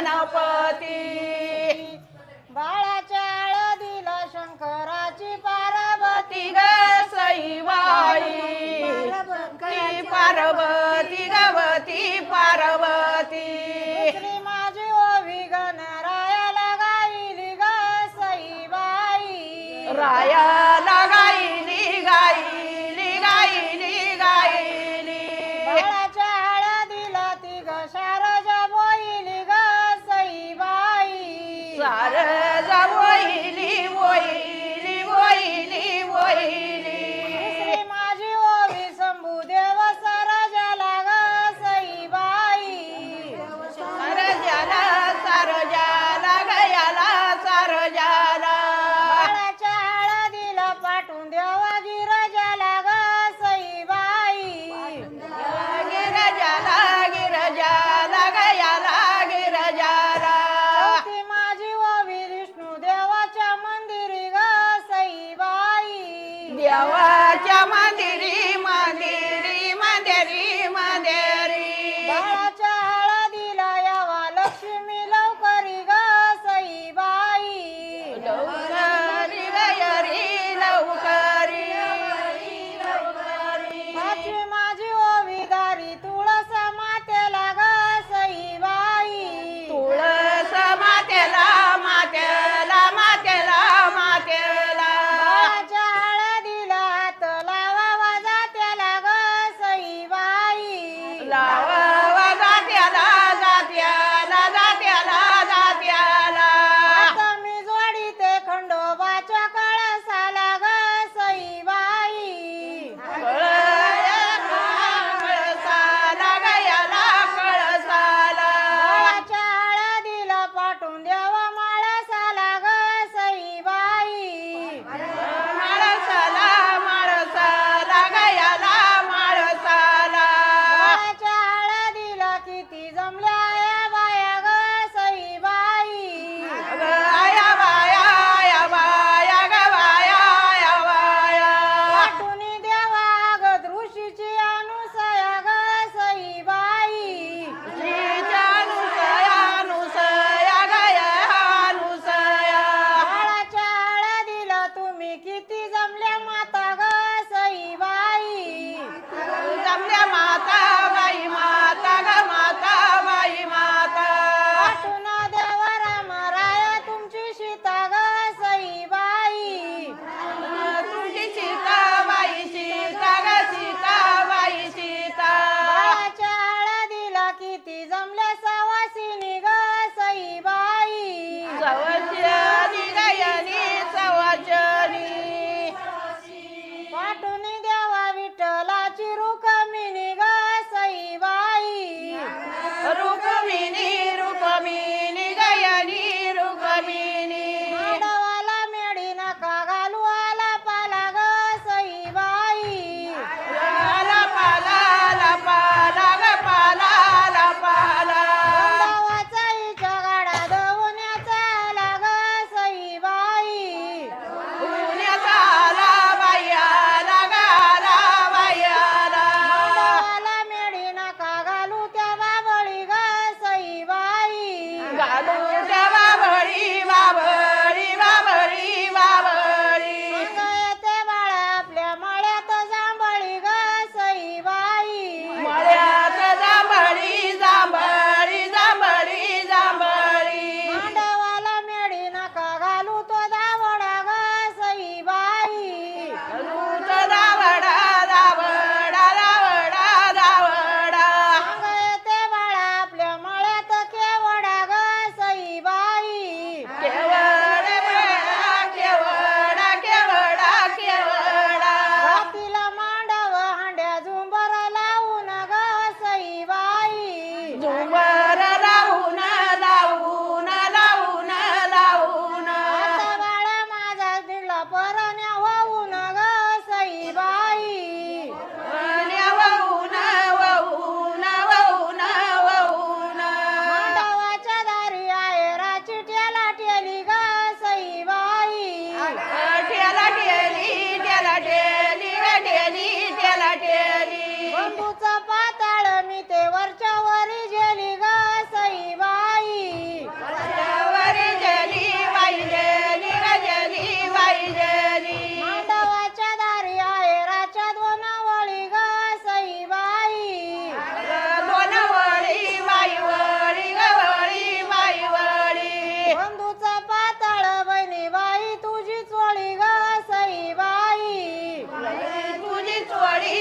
गणपती. बाळाच्या आळ दिला शंकराची पार्वती ग सईबाई. पार्वती गवती पार्वती जमल्या ಚೋಡಿ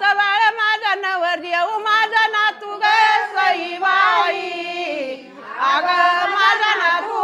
माझा बाळा माझा नवर येऊ. माझा नातू ग सई बाई. अग माझा नातू